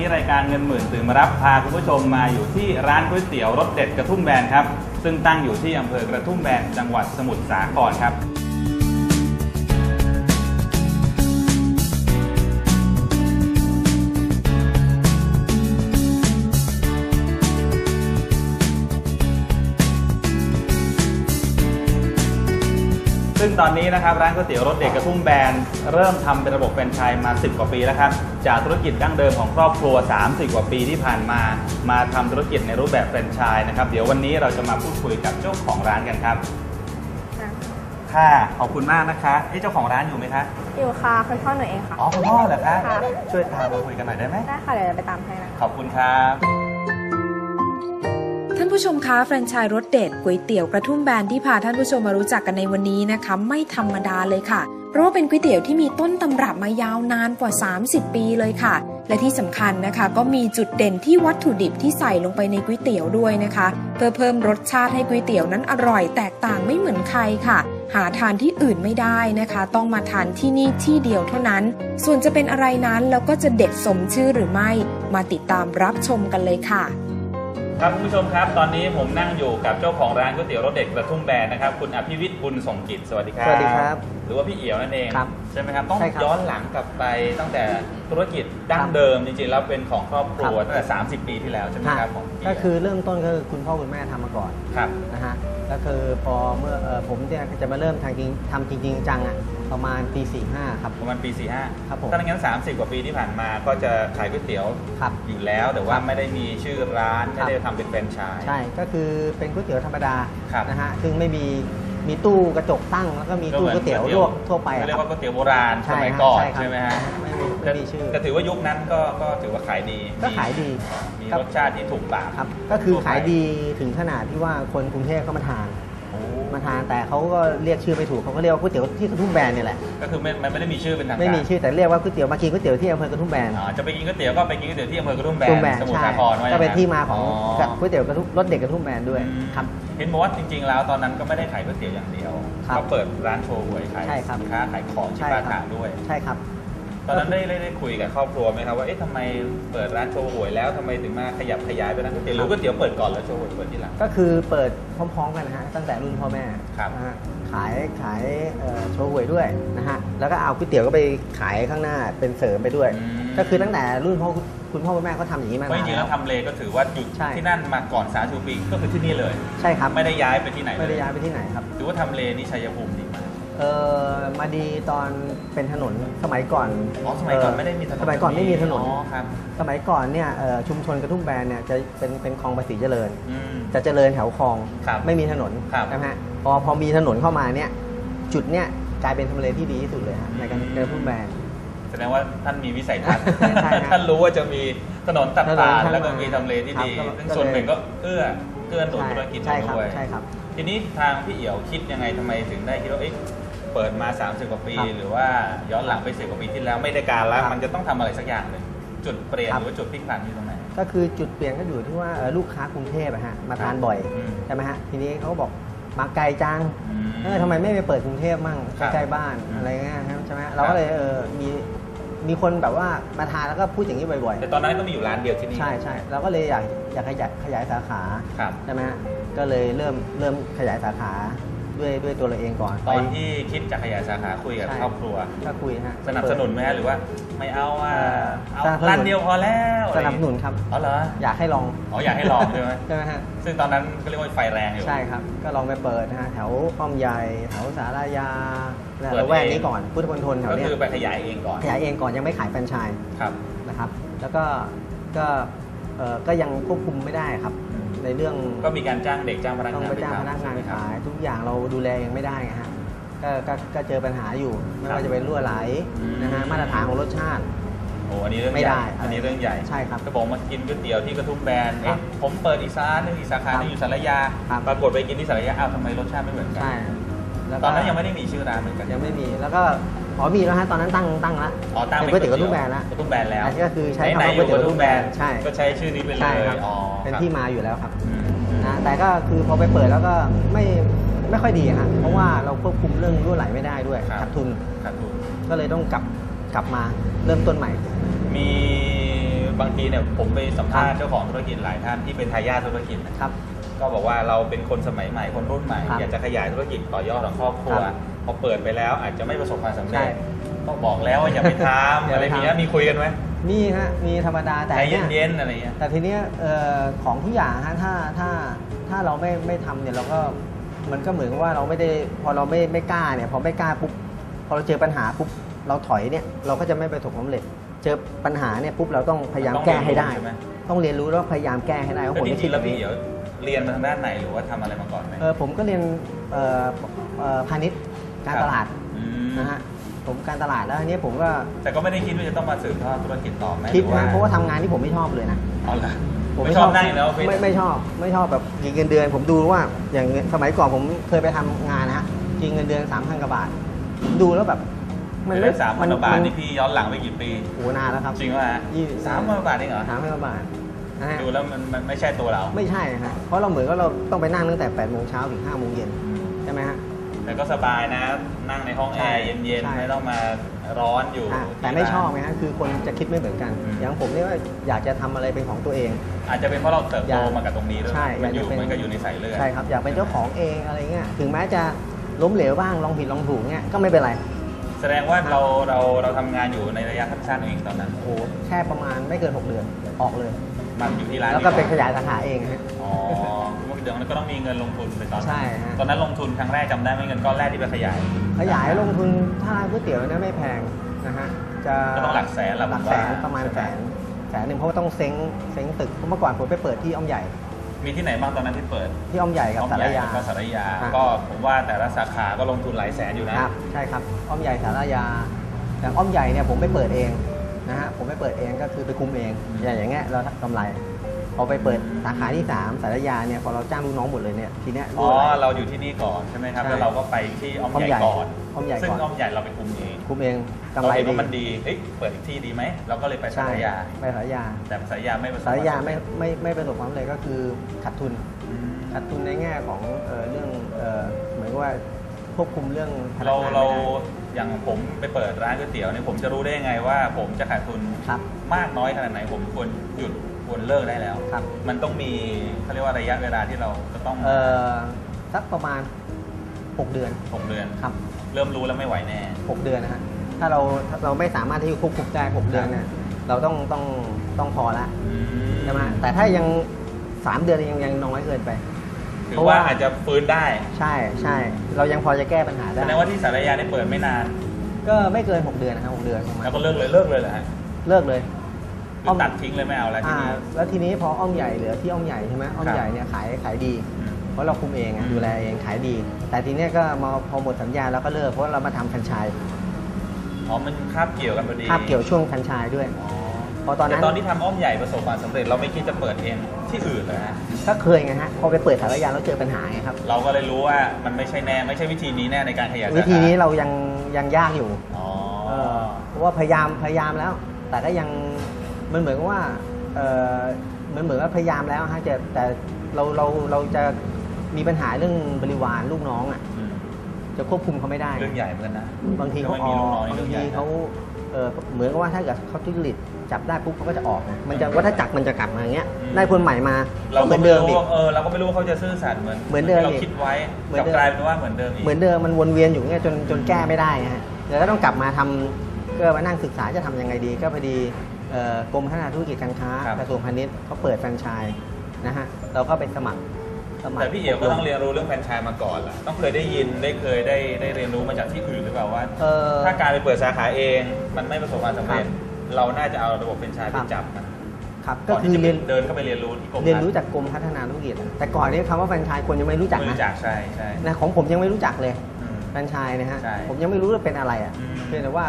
นนี้รายการเงินหมื่นตื่นมารับพาคุณผู้ชมมาอยู่ที่ร้านก๋วยเตี๋ยวรสเด็ดกระทุ่มแบนครับ ซึ่งตั้งอยู่ที่อำเภอกระทุ่มแบนจังหวัดสมุทรสาครครับ งตอนนี้นะครับร้านก๋วยเตี๋ยวรสเด็กกระทุ่มแบนเริ่มทำเป็นระบบแฟรนไชส์มา 10 กว่าปีแล้วครับจากธุรกิจดั้งเดิมของครอบครัว 30 กว่าปีที่ผ่านมา มาทำธุรกิจในรูปแบบแฟรนไชส์นะครับเดี๋ยววันนี้เราจะมาพูดคุยกับเจ้าของร้านกันครับค่ะขอบคุณมากนะคะเอ้เจ้าของร้านอยู่ไหมคะอยู่ค่ะคุณพ่อหนูเองค่ะอ๋อคุณพ่อเหรอคะค่ะช่วยตามมาคุยกันหน่อยได้ไหมได้ค่ะเดี๋ยวจะไปตามให้นะคะขอบคุณครับท่านผู้ชมคะแฟรนไชส์รสเด็ดก๋วยเตี๋ยวกระทุ่มแบนที่พาท่านผู้ชมมารู้จักกันในวันนี้นะคะ ไม่ธรรมดาเลยค่ะ เพราะว่าเป็นก๋วยเตี๋ยวที่มีต้นตำรับมายาวนานกว่า 30 ปีเลยค่ะ และที่สำคัญนะคะ ก็มีจุดเด่นที่วัตถุดิบที่ใส่ลงไปในก๋วยเตี๋ยวด้วยนะคะ เพื่อเพิ่มรสชาติให้ก๋วยเตี๋ยวนั้นอร่อยแตกต่างไม่เหมือนใครค่ะหาทานที่อื่นไม่ได้นะคะ ต้องมาทานที่นี่ที่เดียวเท่านั้น ส่วนจะเป็นอะไรนั้นแล้วก็จะเด็ดสมชื่อหรือไม่ มาติดตามรับชมกันเลยค่ะ ครับคุณผู้ชมครับ ตอนนี้ผมนั่งอยู่กับเจ้าของร้านก๋วยเตี๋ยวรสเด็ดกระทุ่มแบนนะครับ คุณอภิวิทย์บุญสงกิจสวัสดีครับ สวัสดีครับ หรือว่าพี่เอี่ยวนั่นเองครับ ใช่ไหมครับ ต้องใช่ครับย้อนหลังกลับไปตั้งแต่ธุรกิจดั้งเดิมจริงๆแล้วเป็นของครอบครัวครับ ตั้งแต่ 30 ปีที่แล้วใช่ไหมครับของพี่ก็คือเริ่มต้นก็คือคุณพ่อคุณแม่ทำมาก่อนครับ นะฮะก็คือพอเมื่อเอ่อผมเนี่ยจะมาเริ่มทำจริงทำจริงๆจังอะประมาณปี45ครับ ประมาณปี 45ครับผม ถ้าอย่างนั้น 30 กว่าปีที่ผ่านมาก็จะขายก๋วยเตี๋ยวครับ อยู่แล้ว แต่ว่าครับไม่ได้มีชื่อร้าน ครัไม่บได้ทำเป็นแฟรนไชส์ ใช่ก็คือเป็นก๋วยเตี๋ยวธรรมดาครับ นะฮะซึ่งไม่มี มีตู้กระจกตั้งแล้วก็มีตู้ก๋วยเตี๋ยวลวกทั่วไปอะเรียคกรับว่าก๋วยเตี๋ยวโบราณสใช่มัยฮะก่อนใช่ครับใช่ไหมฮะไม่มีไม่มีชื่อแต่ถือว่ายุคนั้นก็ก็ถือว่าขายดีก็ขายดีมีครับรสชาติที่ถูกปากครับ ก็คือทั่วไปขายดีถึงขนาดที่ว่าคนกรุงเทพเขามาทานโอ้ มาทานแต่เขาก็เรียกชื่อไม่ถูกเขาก็เรียกว่าก๋วยเตี๋ยวที่กระทุ่มแบนเนี่ยแหละก็คือไม่มันไม่ได้มีชื่อเป็นทางการไม่มีชื่อแต่เรียกว่าก๋วยเตี๋ยวมากินก๋วยเตี๋ยวที่อำเภอกระทุ่มแบนอ๋อจะไปกินก๋วยเตี๋ยวก็ไปกินก๋วยเตี๋ยวที่อำเภอกระทุ่มแบทุ่มนแบนสมุทรใช่สาครว่าก็เป็นย่งที่มาของอ๋อก๋วยเตี๋ยวกระทุ่มรสเด็กกระทุ่มแบนด้วยอืมครับเห็นบอกว่าจริง ๆ แล้วตอนนั้นก็ไม่ได้ขายก๋วยเตี๋ยวอย่างเดียวครับก็เปิดร้านโชว์หวยขายใช่ครับสินค้าขายของที่ใช่บ้านครัถางด้วยใช่ครับ ตอนนั้นได้ได้ได้คุยกับครอบครัวไหมครับว่าเอ๊ะทำไมเปิดร้านโชว์หวยแล้วทำไมถึงมาขยับขยายไปร้านก๋วยเตี๋ยวหรือก๋วยเตี๋ยวเปิดก่อนแล้วโชว์หวยเปิดทีหลัง ก็คือเปิดพร้อมๆกันนะฮะตั้งแต่รุ่นพ่อแม่ครับนะฮะขายขายเอ่อโชว์หวยด้วยนะฮะแล้วก็เอาก๋วยเตี๋ยวก็ไปขายข้างหน้าเป็นเสริมไปด้วย อืม ก็คือตั้งแต่รุ่นพ่อคุณพ่อคุณแม่เขาทำอย่างนี้มาเพราะจนานริงๆแล้แล้ว วทำเลก็ถือว่าอยู่ใช่ ที่นั่นมาก่อนสาชูปีก็คือที่นี่เลย ใช่ครับไม่ได้ย้ายไปที่ไหนเลไม่ได้ย้ายไปที่ไหนครับ ถือว่าทำเลนี่ชัยภูมิดีมาก เออมาดีตอนเป็นถนนสมัยก่อนอ๋อสมัยก่อนไม่ได้มีถนนสมัยก่อนไม่มีถนนอ๋อครับสมัยก่อนเนี่ยเอ่อชุมชนกระทุ่มแบนเนี่ยจะเป็นเป็นคลองภาษีเจริญ อืม จะเจริญแถวคลองครับไม่มีถนนครับนะฮะพอพอมีถนนเข้ามาเนี่ยจุดเนี่ยกลายเป็นทำเลที่ดีที่สุดเลยฮะในการอืมในทุ่มแบน แสดงว่าท่านมีวิสัยทัศน์ใช่ใช่ครับท่านรู้ว่าจะมีถนนตัดถนผ่านนเข้ามาแล้วก็มีทำเลที่ดี ครับก็ซึ่งก็ส่วนเลยหนึ่งก็เอื้อเกื้อหนุนธุรกิจใช่ครับด้วย ใช่ครับ ทีนี้ทางพี่เอี่ยวคิดยังไงทำไมถึงได้คิดว่าเอ๊ะ เปิดมา 30 กว่าปี ครับหรือว่าย้อนหลังไป10กว่าปีที่แล้วไม่ได้การแล้ว ครับ มันจะต้องทำอะไรสักอย่างหนึ่งจุดเปลี่ยนครัหบรือว่าจุดพลิกผันอยู่ตรงไหน ก็คือจุดเปลี่ยนก็อยู่ที่ว่าเอ่อลูกค้ากรุงเทพอะฮะมาทานบ่อยอืม ใช่ไหมฮะทีนี้เขาก็บอกมาไกลจังอืมเออทำไมไม่ไปเปิดกรุงเทพมั่งครับใกล้ๆบ้านอืมอะไรเงี้ยใช่ไหมเราก็เลยเออมีมีคนแบบว่ามาทานแล้วก็พูดอย่างนี้บ่อยแต่ตอนนั้นก็มีอยู่ร้านเดียวที่ๆนี่ใช่ใช่เราก็เลยอยากอยากขยายขยายสาขาครับ ใช่ไหมฮะก็เลยเริ่มเริ่มขยายสาขา ด้วยด้วยตัวเราเองก่อนตอนที่คิดจะขยายสาขาคุยกับใช่ครอบครัวก็คุยฮะสนับสนุนไหมฮะหรือว่าไม่เอาอะเอาสนับสนุนร้านเดียวพอแล้วสนับสนุนครับอ๋อเหรออยากให้ลองอ๋ออยากให้ลองใช่ไหมใช่ไหมฮะซึ่งตอนนั้นก็เรียกว่าไฟแรงอยู่ใช่ครับก็ลองไปเปิดนะฮะแถวป้อมใหญ่แถวสารยาเปิดละแวกเองนี้ก่อนพุทธมณฑลแถวก็เนี้ยคือไปขยายเองก่อนขยายเองก่อนยังไม่ขายแฟรนไชส์ครับนะครับ แล้วก็ก็เอ่อก็ยังควบคุมไม่ได้ครับ ในเรื่องก็มีการจ้างเด็กจ้างพนักต้องงานไปจ้างพนักงานใช่ไหมครับขายทุกอย่างเราดูแลเองไม่ได้ไงฮะก็ก็ก็เจอปัญหาอยู่ไม่ว่าจะเป็นรั่วไหลอืมนะฮะมาตรฐานของรสชาติ โอ้อันนี้เรื่องไม่ใหได้ญ่อันนี้เรื่องใหญ่ใช่ครับก็บอกมากินก๋วยเตี๋ยวที่กระทุ่มแบนครัเอ๊ะบผมเปิดอีกสาขาหนึงอีกสาขาหนึงอยู่สารยา ครับ ปรากฏไปกินที่สารยาอ้าวทำไมรสชาติไม่เหมือนกัใช่แล้วก็ตอนนั้นยังไม่ได้มีชื่อร้านเหมือนกันยังไม่มีแล้วก็ อ๋อมีแล้วฮะตอนนั้นตั้งตั้งละอ๋อตั้งเป็นก๋วยเตี๋ยวกระทุ่มแบนละกระทุ่มแบนแล้วอันนี้ก็คือใช้ไหนคำว่าๆอยู่ก๋วยกเตี๋ยวระทุ่มแบนใช่ก็ใช้ชื่อนี้ไปเลใช่ยครับอ๋อเป็นครับที่มาอยู่แล้วครับอืมอืมนะแต่ก็คือพอไปเปิดแล้วก็ไม่ไม่ค่อยดีฮะเพราะว่าเราควบคุมเรื่องรั่วไหลไม่ได้ด้วยครับขาดทุนขาดทุนก็เลยต้องกลับกลับมาเริ่มต้นใหม่ มีบางทีเนี่ยผมไปสัมภาษณ์เจ้าของธุรกิจหลายท่านที่เป็นทายาทธุรกิจนะครับก็บอกว่าเราเป็นคนสมัยใหม่คนรุ่นใหม่ครับอยากจะขยายธุรกิจต่อยอดของครอบครัวครับพ อเปิดไปแล้วอาจจะไม่ประสบความสำเร็ใช่จก็บอกแล้วว่าอย่าไปทำอย่าอะไรไปทำอย่างเงี้ยมีคุยกันไหมมีฮะมีธรรมดาแต่ใจเนี่ยเย็นๆอะไรเงี้ยแต่ทีเนี้ยเอ่อของทุกอย่างฮะถ้าถ้าถ้าเราไม่ไม่ทำเนี่ยเราก็มันก็เหมือนกับว่าเราไม่ได้พอเราไม่ไม่กล้าเนี่ยพอไม่กล้าปุ๊บพอเราเจอปัญหาปุ๊บเราถอยเนี่ยเราก็จะไม่ประสบความสำเร็จ เจอปัญหาเนี่ยปุ๊บเราต้องพยายามต้องแก้ให้ได้เรียนรู้ใช่ไหมต้องเรียนรู้แล้วพยายามแก้ให้ได้ว่าแล้วผมจไม่ริคิดงๆแบแล้วบพี่นี้เดี๋ยวเรียนมาทางด้านไหนหรือว่าทำอะไรมาก่อนไหมเออผมก็เรียนเอ่อเอ่อพาณิชย์ การตลาดอืมนะฮะผมการตลาดแล้วทีนี้ผมก็แต่ก็ไม่ได้คิดว่าจะต้องมาสืบทอดธุรกิจต่อไหมคิดหอนะเพราะว่าทำงานที่ผมไม่ชอบเลยนะ เอาละผมไม่ชอบนั่งอยู่แล้วไม่ไม่ชอบไม่ชอบแบบกินเงินเดือน ผมดูว่าอย่างสมัยก่อนผมเคยไปทำงานนะฮะกินเงินเดือนสามพันกว่าบาทผมดูแล้วแบบ มันไม่สามพันกว่าบาทมันี่พี่ย้อนหลังไปกี่ปีโอ้โหนานแล้วครับจริงว่ายี่สามพันกว่าบาทเองเหรอสามพันกว่าบาทนะฮะดูแล้วมันมันไม่ใช่ตัวเรา ไม่ใช่ฮะเพราะเราเหมือนก็เราต้องไปนั่งตั้งแต่8ปดโมงเช้าถึง5้าโมงเย็นใช่ไหมฮะ แต่ก็สบายนะ นั่งในห้องแอใช่ร์เย็นใช่ๆไม่ต้องมาร้อนอยู่อะแต่ไม่ชอบไงฮะคือคนจะคิดไม่เหมือนกันอืมอย่างผมเนี่ยว่าอยากจะทำอะไรเป็นของตัวเอง อาจจะเป็นเพราะเราเติบอโตยากมากับตรงนี้ด้วยใช่มันอยู่อยากจะเป็นมันก็อยู่ในสายเลือดใช่ครับอยากเป็นเจ้าของเองอะไรเงี้ยถึงแม้จะล้มเหลวบ้างลองผิดลองถูกเงี้ยก็ไม่เป็นไร แสดงว่าเราเราเราทำงานอยู่ในระยะสั้นๆเองตอนนั้นโอ้โหแค่ประมาณไม่เกิน 6 เดือนออกเลย มันอยู่ที่ร้านแล้วก็ดีเป็นขยายสาขาเองฮะอ๋อเดี๋ยวนั้นก็ต้องมีเงินลงทุนไปตอนนั้นใช่ฮะ ตอนนั้นลงทุนครั้งแรกจำได้ไหมเงินก้อนแรกที่ไปขยาย ขยายลงทุนถ้าร้านก๋วยเตี๋ยวเนี่ยไม่แพงนะฮะจะก็ต้องหลักแสนแหละหลักผมแสว่านประมาณใช่ไหมแสนแสนหนึ่งเพราะว่าต้องเซ้งเซ้งตึกเพราะเมื่อก่อนผมไปเปิดที่อ้อมใหญ่มีที่ไหนบ้างตอนนั้นที่เปิดที่อ้อมใหญ่กับอ้อมสารใหญ่ยาแล้วก็สารยาอะก็ผมว่าแต่ละสาขาก็ลงทุนหลายแสนอยู่นะครับใช่ครับอ้อมใหญ่สารยาอย่างอ้อมใหญ่เนี่ยผมไปเปิดเอง นะฮะผมไปเปิดเองก็คือไปคุมเองอืมอย่างอย่างเงี้ยเรากำไรพอไปเปิดสาขาที่3สารยาเนี่ยพอเราจ้างลูกน้องหมดเลยเนี่ยทีเนี้ยอ๋อรั่วไหลเราอยู่ที่นี่ก่อนใช่ไหมครับ ใช่แล้วเราก็ไปที่อ้อมอ้อมใหใหญ่ญ่ก่อนอ้อมใหญ่ซึ่งก่อน อ้อมใหญ่เราไปคุมเองคุมเองกำเราไรเห็นดีว่ามันดีเฮ้ยเปิดอีกที่ดีไหมเราก็เลยไปสาใช่รยา ไปสารยาแต่สารยาไม่ประสบสารยาควไม่สำเร็จไม่ไม่ประสบความสำเร็จก็คือขาดทุนอืมขาดทุนในแง่ของเอ่อเรื่องเอ่อเหมือนกับว่า ควบคุมเรื่องพนัเรากงานเราไม่ได้ อย่างผมไปเปิดร้านก๋วยเตี๋ยวเนี่ยผมจะรู้ได้ยังไงว่า ผมจะขาดทุนครับมากน้อยขนาดไหนผมควรหยุดควรเลิกได้แล้วครับ มันต้องมีเขาเรียกว่าระยะเวลาที่เราจะต้องเอ่อสักประมาณ 6 เดือนหกเดือน ครับ เริ่มรู้แล้วไม่ไหวแน่ 6 เดือนนะฮะถ้าเราถ้าเราไม่สามารถที่จะควบคุมได้ 6 เดือนเนี่ยเราต้องต้องต้องพอละใช่ไหมแต่ถ้ายัง 3 เดือนยังยังน้อยเกินไป ถืเพอราะว่าว่าอาจจะฟื้นได้ใช่ใช่เรายังพอจะแก้ปัญหาแสได้ ดงว่าที่สารยาได้เปิดไม่นาน ก็ไม่เกิน 6 เดือนนะครับ6เดือนประมาณแล้วก็เลิกเลยเลิกเลยเหรอฮะเลิกเลย หรือตัดทิ้งเลยไม่เอาแล้วที่อ่านี่ แล้วทีนี้พออ้อมใหญ่เหลือที่อ้อมใหญ่ใช่ไหมอ้อมครับใหญ่เนี่ยขายขายดี อืม เพราะเราคุมเองอะอืมดูแลเองขายดี แต่ทีเนี้ยก็มาพอหมดสัญญาเราก็เลิกเพราะเรามาทำแฟรนไชส์อ๋อมันคาบเกี่ยวกันพอดีคาบเกี่ยวช่วงแฟรนไชส์ด้วย อ๋อ พอตอนนั้นแต่ตอนที่ทำอ้อมใหญ่ประสบความสำเร็จเราไม่คิดจะเปิดเองที่อื่นเลยฮะก็เคยไงฮะพอไปเปิดสารยาแล้วเจอปัญหาไงครับ เราก็เลยรู้ว่ามันไม่ใช่แน่ไม่ใช่วิธีนี้แน่ในการขยายสาขาวิธีนี้เรายังยังยากอยู่อ๋อเออเพราะว่าพยายามพยายามแล้ว แต่ก็ยังมันเหมือนกับว่าเออมันเหมือนว่าพยายามแล้วฮะจะแต่เราเราเราจะมีปัญหาเรื่องบริวารลูกน้องอะอืมจะควบคุมเขาไม่ได้ เรื่องใหญ่เหมือนกันนะบางทีเขาไม่อมีอลูกกน้องนี่บาเรื่องงใหทีญ่นะเขา เออเหมือนกับว่าถ้าเกิดเขาทุจริตจับได้ปุ๊บเขาก็จะออกไงมันจะวัฏจักรมันจะกลับมาอย่างเงี้ยได้คนใหม่มาเราก็เหก็มือนไม่เดิมรู้อีกว่าเออเราก็ไม่รู้ว่าเขาจะซื่อสัตย์เหมือนเหมือนเดิมที่เราอีกคิดไว้เหมือนกลับเดิม กลายเป็นว่าเหมือนเดิมอีกเหมือนเดิมมันวนเวียนอยู่เงี้ยจนจนแก้ไม่ได้ฮะเดี๋ยวก็ต้องกลับมาทำก็มานั่งศึกษาจะทำยังไงดี ก็พอดีเอ่อกรมพัฒนาธุรกิจการค้ากระทรวงพาณิชย์เขาเปิดแฟรนไชส์นะฮะเราก็ไปสมัคร สมัครแต่พี่เอ๋ก็ต้องเรียนรู้เรื่องแฟรนไชส์มาก่อนแหละต้องเคยได้ยินได้เคยได้ได้เรียนรู้มาจากที่อื่นหรือเปล่าว่า เออ ถ้าการไปเปิดสาขาเองมันไม่ประสบความสำเร็จเราน่าจะเอาระบบแฟรนไชส์คไปรับ จับมันครับก่ก็อนคืที่อจะไปเรียนเดินเข้าไปเรียนรู้ที่กรมเรียนรู้จากกรมพัฒนาธุรกิจนะแต่ก่อนนี้คำว่าแฟรนไชส์คนยังไม่รู้จักไม่นะรู้จักใช่ใช่นะของผมยังไม่รู้จักเลยอืม แฟรนไชส์นะฮะใช่ผมยังไม่รู้ว่าเป็นอะไรอะอืม เพียงแต่ว่า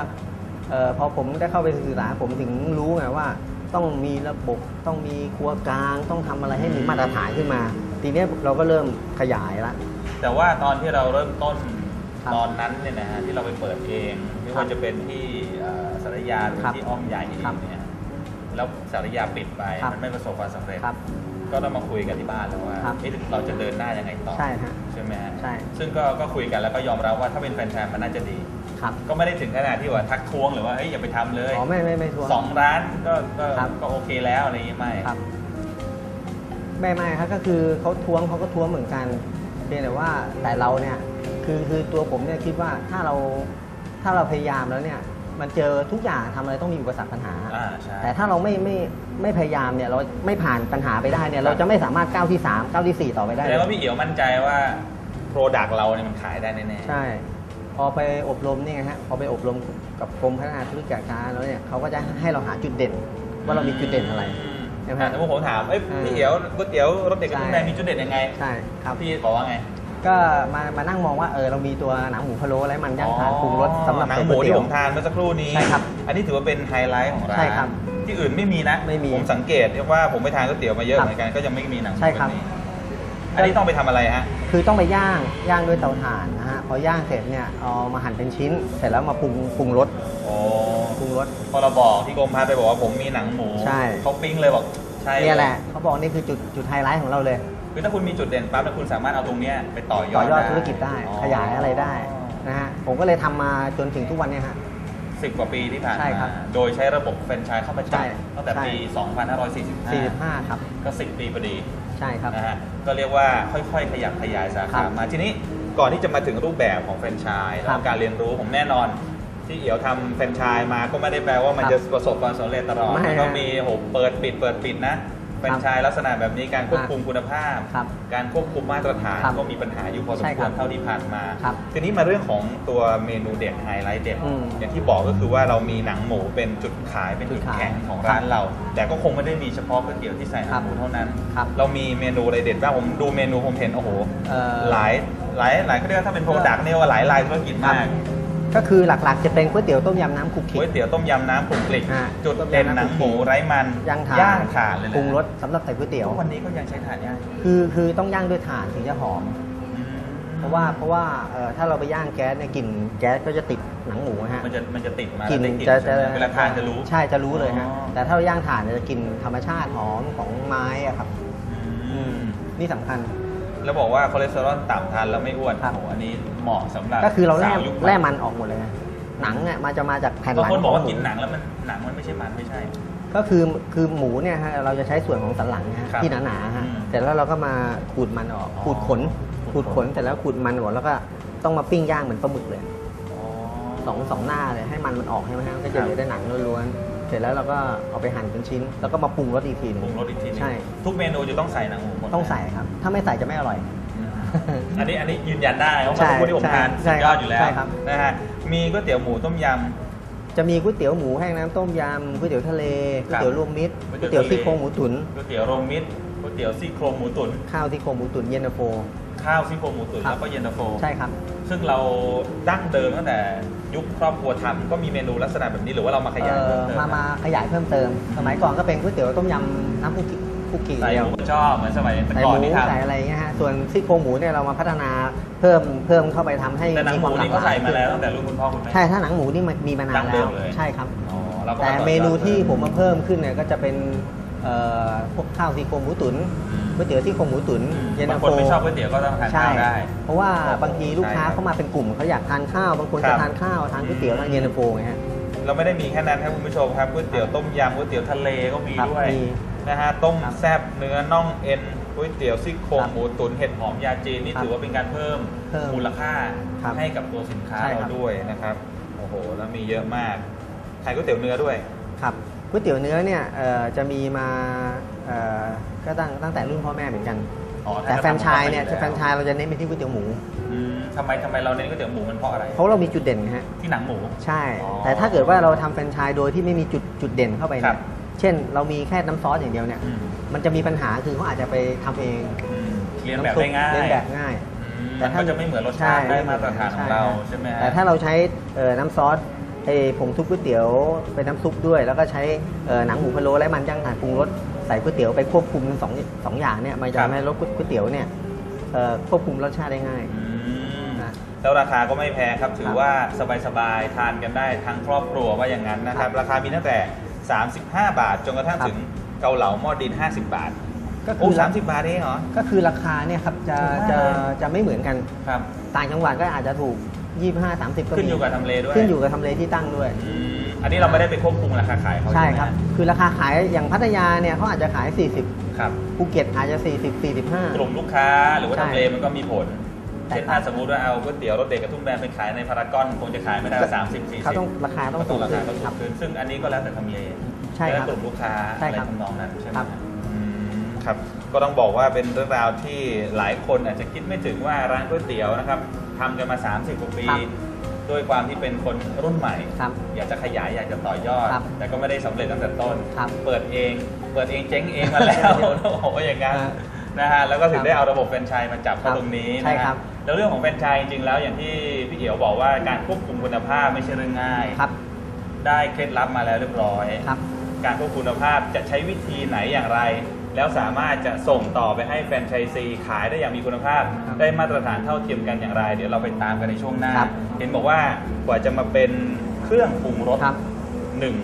เอ่อพอผมได้เข้าไปศึกษาผมถึงรู้ไงว่า ต้องมีระบบต้องมีครัวกลาง ต้องทำอะไรให้มีมาตรฐานขึ้นมา ทีเนี้ยเราก็เริ่มขยายละ แต่ว่าตอนที่เราเริ่มต้นครับตอนนั้นเนี่ยนะฮะที่เราไปเปิดเองไม่ครัว่าบจะเป็นที่เอ่อสารยาหรือครับที่อ้อมใหญ่เองครับเนี่ยแล้วสารยาปิดไปครับ มันไม่ประสบความสำเร็จ ครับ ก็ต้องมาคุยกันที่บ้านแล้วว่าครับ เอ๊ะเราจะเดินหน้ายังไงต่อใช่ฮะ ใช่ไหมฮะใช่ ซึ่งก็ก็คุยกันแล้วก็ยอมรับว่าถ้าเป็นแฟรนไชส์มันน่าจะดี ครับก็ไม่ได้ถึงขนาดที่ว่าทักท้วงหรือว่าเอ้ยอย่าไปทำเลยอ๋อไม่ไม่ไม่ทวงสองร้านก็ก็ครับก็โอเคแล้วอะไรอย่างงี้ไม่ครับ ไม่ไม่ครับก็คือเขาทวงเขาก็ทวงเหมือนกันเพียงแต่ว่าแต่เราเนี่ยคือคือตัวผมเนี่ยคิดว่าถ้าเราถ้าเราพยายามแล้วเนี่ยมันเจอทุกอย่างทำอะไรต้องมีอุปสรรคปัญหาอ่าใช่แต่ถ้าเราไม่ไม่ไม่พยายามเนี่ยเราไม่ผ่านปัญหาไปได้เนี่ยเราจะไม่สามารถก้าวที่ 3 ก้าวทีสี่ 4 ต่อไปได้แสดงว่าพี่เอ๋วมั่นใจว่าโปรดักต์เราเนี่ยมันขายได้แน่ๆใช่ พอไปอบรมนี่ไงฮะพอไปอบรมกับกรมพัฒนาธุรกิจการค้าแล้วเนี่ยเขาก็จะให้เราหาจุดเด่น ว่าเรามีจุดเด่นอะไร ใช่ไหมอ่าสมมติผมถามเอ้ยอ่าพี่เอ๋วก๋วยเตี๋ยวรสเด็กกระทุ่มใช่แบนมีจุดเด่นยังไงใช่ครับพี่บอกว่าไง ก็มามานั่งมองว่าเออเรามีตัวหนังหมูพะโล้และมันย่างถ่านปรุงรสสำหรับหนังใส่หก๋มูวยที่เตี๋ยผวมทานเมื่อสักครู่นี้ใช่ครับอันนี้ถือว่าเป็นไฮไลท์ของร้านใช่ครับที่อื่นไม่มีนะไม่มีผมสังเกตว่าผมไปทานก๋วยเตี๋ยวมาเยอะครับเหมือนกันก็ยังไม่มีหนังหมูใช่ครับแนี้ อันนี้ต้องไปทำอะไรฮะ คือต้องไปย่างย่างด้วยเตาถ่านนะฮะพอย่างเสร็จเนี่ยเอามาหั่นเป็นชิ้น เสร็จแล้วมาปรุงปรุงรสโอ้ปรุงรส พอเราบอกที่กรมพัฒน์ไปบอกว่าผมมีหนังหมูใช่ เขาปิ้งเลยบอกใช่เนี่ยแหละเขาบอกนี่คือจุดจุดไฮไลท์ของเราเลย คือถ้าคุณมีจุดเด่นปั๊บแล้วคุณสามารถเอาตรงเนี้ยไปต่อยอต่ดอยอดได้ธุรกิจได้ขยายอะไรได้นะฮะผมก็เลยทำมาจนถึงทุกวันเนี้ฮะ สิบกว่าปีที่ผ่านใช่ครัมา บโดยใช้ระบบแฟรนไชส์เข้าไปใช่จับตั้งแต่ใช่ปี2545 45 ครับ ก็ 10 ปีพอดี ใช่ครับนะฮะก็เรียกว่าค่อยๆ ขยับขยายสาครัขาบมาทีนี้ก่อนที่จะมาถึงรูปแบบของแฟรนไชส์ครัแล้บวการเรียนรู้ผมแน่นอน ที่เอี่ยวทำแฟรนไชส์มาก็ไม่ได้แปลว่ามันครับจะประสบความสำเร็จตลอดไม่ มันก็ฮะมีโหเปิดปิดเปิดปิดนะ แฟรนไชส์ลักษณะแบบนี้การควบคุมคุณภาพครับการควบคุมมาตรฐานครับก็มีปัญหาอยู่พอสมใช่คครัวรบเท่าที่ผ่านมาครับทีนี้มาเรื่องของตัวเมนูเด็ดไฮไลท์เด็ดอืมอย่างที่บอกก็คือว่าเรามีหนังหมูเป็นจุดขายเป็นจุดจุดขายแข็งของครับร้านเรา แต่ก็คงไม่ได้มีเฉพาะก๋วยเตี๋ยวที่ใส่หนังหมูเท่านั้นครับเรามีเมนูอะไรเด็ดบ้างผมดูเมนูผมเห็นโอ้โหเอ่อหลายหลายหลายก็เรียกว่าถ้าเป็นโปรดักต์เนี่ยว่าหลายรายธุรกิจมาก ก็คือหลักๆ จะเป็นก๋วยเตี๋ยวต้มยำน้ำคลุกคลิก๋วยก เตี๋ยวต้มยำน้ำคลุกคลิกฮะจุดเด่นหนังหมูไร้มันย่างถ่าน ย่างถ่านเลยนะปรุงรสสำหรับใส่ก๋วยเตี๋ยว ทุกวันนี้ก็ยังใช้ถ่านย่างคือคือต้องย่างด้วยถ่านถึงจะหอมเพราะว่าเพราะว่าเอ่อถ้าเราไปย่างแก๊สเนี่ยกลิ่นแก๊สก็จะติดหนังหมูนะฮะมันจะมันจะติดมากลิ่นได้กลิ่นจะใช่จะไหมเวลาทานจะรู้ ใช่จะรู้เลยฮะอ๋อ แต่ถ้าเราย่างถ่านเนี่ยจะกลิ่นธรรมชาติหอมของไม้อะครับ อืม นี่สำคัญ แล้วบอกว่าคอเลสเตอรอลต่ำทานแล้วไม่อ้วนครับ โอ้โหอันนี้เหมาะสำหรับก็คือเราแล่สวยุคใหแล่มันออกหมดเลยนะหนังเนี่ยมันจะมาจากแผ่นหก็ลังคนบอกว่าขงกินมูหนังแล้วมันหนังมันไม่ใช่มันไม่ใช่ ก็คือคือหมูเนี่ยฮะเราจะใช้ส่วนของสันหลังนะฮะครับที่หนาๆฮะอืมเสร็จแล้วเราก็มาขูดมันออกอ๋อขูดขนขูดขนเสร็จแล้วขูดมันออกแล้วก็ต้องมาปิ้งย่างเหมือนปลาหมึกเลยสองสองหน้าเลยให้มันมันออกใช่ไหมฮะก็ครัจะบเหลือแต่หนังล้วนๆ เสร็จแล้วเราก็เอาไปหั่นเป็นชิ้น แล้วก็มาปรุงรสอีกทีหนึง ปรุงรสอีกทีหนึงใช่ ทุกเมนูจะต้องใส่หนังหมูหมดต้องใส่ครับ ถ้าไม่ใส่จะไม่อร่อยอืมอันนี้อันนี้ยืนยันได้เพราะใช่ว่าทุกคนที่ผมทานใช่สุดยอดอยู่แล้วใช่ครับ นะฮะมีก๋วยเตี๋ยวหมูต้มย จะมีก๋วยเตี๋ยวหมูแห้งน้ำต้มยำก๋วยเตี๋ยวทะเลก๋วยเตี๋ยวรวมมิตรก๋ก๋ววยยเตี๋เตี๋ยยววทะเลซี่โครงหมูตุ๋นำก๋วยเตี๋ยวโรงมิตรก๋วยเตี๋ยวซี่โครงหมูตุ๋นข้าวซี่โครงหมูตุ๋นเย็นตาโฟ ข้าวซี่โครงหมูตุ๋นครับแล้วก็เย็นตาโฟใช่ครับ ซึ่งเราดั้งเดิมตั้งแต่ยุคครอบครัวทำก็มีเมนูลักษณะแบบนี้หรือว่าเรามาขยายเอ่เพิ่อมเติมมามาขยายเพิ่มเติม สมัยก่อนก็เป็นก๋วยเตี๋ยวต้มยำน้ำคุกกี้ คุกกี้ใส่เดีหยวมูชอบเหมือนสมัยแต่ใส่ก่หอนมูที่ทใส่อะไรเงี้ยฮะส่วนซี่โครงหมูเนี่ยเรามาพัฒนาเพิ่มเพิ่มเข้าไปทำให้ำแต่หนังหมูควานี่ลก็หลใส่ยมาแล้วตั้งแต่รุ่นคุณพ่อคุณแม่ใช่ถ้าหนังหมูนี่มันมีมานานดั้งเดิแล้วมเลยใช่ครับอ๋อเราก็แต่าต่อยอดเมนูที่ผมมาเพิ่มขึ้นเนี่ยก็จะเป็นเอ่อพวกข้าวซี่โครงหมูตุ๋นอืมก๋วยเตี๋ยวซี่โครงหมูตุ๋นเย็นบาตางโฟคนไม่ชอบก๋วยเตี๋ยวก็ต้องทานใช่ข้าวได้ เพราะว่าบางทีลูกค้าใช่ครับเข้ามาเป็นกลุ่มเขาอยากทานข้าวบางคนครัจะบทานข้าวทานก๋วยเตี๋ยวทานเย็นตาโฟไงฮะเราไม่ได้มีแค่นั้นครับคุณผู้ชมครับก๋วยเตี๋ยวต้มยำก๋วยเตี๋ยวทะเลก็มีครับด้วยมี นะฮะต้มครับแซ่บเนื้อน่องเอ็นก๋วยเตี๋ยวซี่โครงครับหมูตุ๋นเห็ดหอมยาจีนนี่ครับถือว่าเป็นการเพิ่มเพิ่มมูลค่าครับให้กับตัวสินค้าใช่ครัเราบด้วยนะครับโอ้โหแล้วมีเยอะมากขายก๋วยเตี๋ยวเนื้อด้วย ครับก๋วยเตี๋ยวเนื้อเนี่ยเอ่อจะมีมาเอ่อก็ตั้งตั้งแต่รุ่นพ่อแม่เหมือนกัน อ๋อแต่แฟรนไชส์เนี่ยทำมาก่อนแฟรนไชส์เราจะเน้นไปที่ก๋วยเตี๋ยวหมู อืมทำไมทำไมเราเน้นก๋วยเตี๋ยวหมูมันเพราะอะไร เพราะเรามีจุดเด่นไงฮะที่หนังหมู ใช่ อ๋อแต่ถ้าเกิดว่าเราทำแฟรนไชส์โดยที่ไม่มีจุดจุดเด่นเข้าไปครัเนี่ยบ เช่นเรามีแค่น้ำซอสอย่างเดียวเนี่ยอืมมันจะมีปัญหาคือเขาอาจจะไปทำเองอืมเรียนแบบำซุปได้ง่ายเรียนแบบง่ายอืมแต่มันถ้าก็จะไม่เหมือนรสชาติได้มาตรฐานของเราใช่ไหมฮะแต่ถ้าเราใช้เอ่อน้ำซอสไอ้ผงซุปก๋วยเตี๋ยวเป็นน้ำซุปด้วย แล้วก็ใช้เอ่อหนังหมูพะโล้และมันย่างถ่านปรุงรสใส่ก๋วยเตี๋ยวไปควบคุมทั้งสองสองอย่างเนี่ยมันจะครับทำให้รสก๋วยเตี๋ยวเนี่ยเอ่อควบคุมรสชาติได้ง่ายอืมนะแล้วราคาก็ไม่แพงครับ ถือครับว่าสบายๆ ทานกันได้ทั้งครอบครัวว่าอย่างนั้นนะครับครับราคามีตั้งแต่ 35 บาท จนกระทั่งครับถึงเกาเหลาหม้อดิน 50 บาท ก็โอ้คือสามสิบบาทเองเหรอ ก็คือราคาเนี่ยครับจะถูกมาก จะเลยจะไม่เหมือนกัน ครับ ต่างจังหวัดก็อาจจะถูก 25 30 ก็มีขึ้นอยู่กับทำเลด้วยขึ้นอยู่กับทำเลที่ตั้งด้วย อืมอันนี้เราไม่ได้ไปควบคุมราคาขายเขาใช่ไหมครับ คือราคาขายอย่างพัทยาเนี่ยเขาอาจจะขาย 40 ครับ ภูเก็ตอาจจะ 40 45 กลุ่มลูกค้าหรือว่าใช่ ทำเลมันก็มีผล ใช่เช่นครับถ้าสมมติว่าเอาก๋วยเตี๋ยวรสเด็กกระทุ่มแบนไปขายในพารากอนคงจะขายไม่ได้สามสิบสี่สิบเขาต้องราคาต้องก็ต้องราคาต้องคสูรับ งขึ้นซึ่งอันนี้ก็แล้วแต่ทำเลใช่ครับแล้วกลุ่มลูกค้าใช่อะไรครับทำนองนั้นใช่ไหมครับ อืมครับ ก็ต้องบอกว่าเป็นเรื่องราวที่หลายคนอาจจะคิดไม่ถึงว่าร้านก๋วยเตี๋ยวนะครับทำกันมา 30กว่าปีครับด้วยความที่เป็นคนรุ่นใหม่ ครับ อยากจะขยายอยากจะต่อยอด ครับแต่ก็ไม่ได้สำเร็จตั้งแต่ต้น ครับเปิดเอง เปิดเองเจ๊งเองมาแล้วต้องบอกว่าอย่างนั้นอ่านะฮะแล้วก็ถึงครับได้เอาระบบแฟรนไชส์มาจับเข้าครับตรงนี้ใช่นะฮะครับ แล้วเรื่องของแฟรนไชส์จริงๆแล้วอย่างที่พี่เอ๋วบอกว่าการควบคุมคุณภาพไม่ใช่เรื่องง่าย ครับ ได้เคล็ดลับมาแล้วเรียบร้อย ครับ การควบคุมคุณภาพจะใช้วิธีไหนอย่างไร แล้วสามารถจะส่งต่อไปให้แฟรนไชส์ซีขายได้อย่างมีคุณภาพ ครับได้มาตรฐานเท่าเทียมกันอย่างไร เดี๋ยวเราไปตามกันในช่วงหน้า ครับ เห็นบอกว่ากว่าจะมาเป็นเครื่องปรุงรสครับ หนึ่ง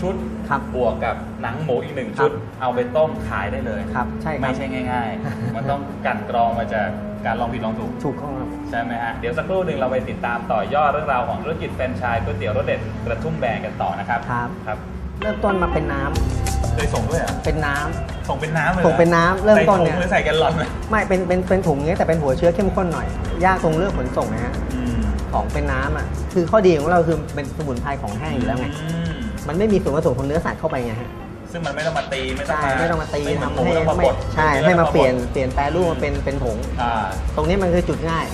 ชุดครับ บวกกับหนังหมูอีกหนึ่งชุดเอาไปต้มขายได้เลย ครับ ใช่ครับ ไม่ใช่ง่าย ๆ มันต้องกลันกรองมาจาก การลองผิดลองถูก ถูกต้องครับ ใช่ไหมฮะ เดี๋ยวสักครู่หนึ่งเราไปติดตามต่อยอดเรื่องราวของธุรกิจแฟรนไชส์ก๋วยเตี๋ยวรสเด็ดกระทุ่มแบนกันต่อนะครับ ครับ ครับ เริ่มต้นมาเป็นน้ำเคยส่งด้วยเหรอเป็นน้ำส่งเป็นน้ำเลยหรอส่งเป็นน้ำเริ่มต้นเนี่ยใส่ถุงหรือใส่แกลลอนไหมไม่เป็นเป็นเป็นถุงเงี้ยแต่เป็นหัวเชื้อเข้มข้นหน่อย ยากตรงเรื่องขนส่งนะฮะอืมของเป็นน้ำอะคือข้อดีของเราคือเป็นสมุนไพรของแห้งอยู่แล้วไงอืม มันไม่มีส่วนผสมของเนื้อสัตว์เข้าไปไงฮะ ซึ่งมันไม่ต้องมาตีไม่ต้องใช่มาไม่ต้องมาตีไม่เหมือนหทำมูให้ต้องมาไม่บดใช่นื้อให้มาต้องเปลี่ยนบดเปลี่ยนแปรรูปมาเป็นเป็นผงอ่าตรงนี้มันคือจุดง่าย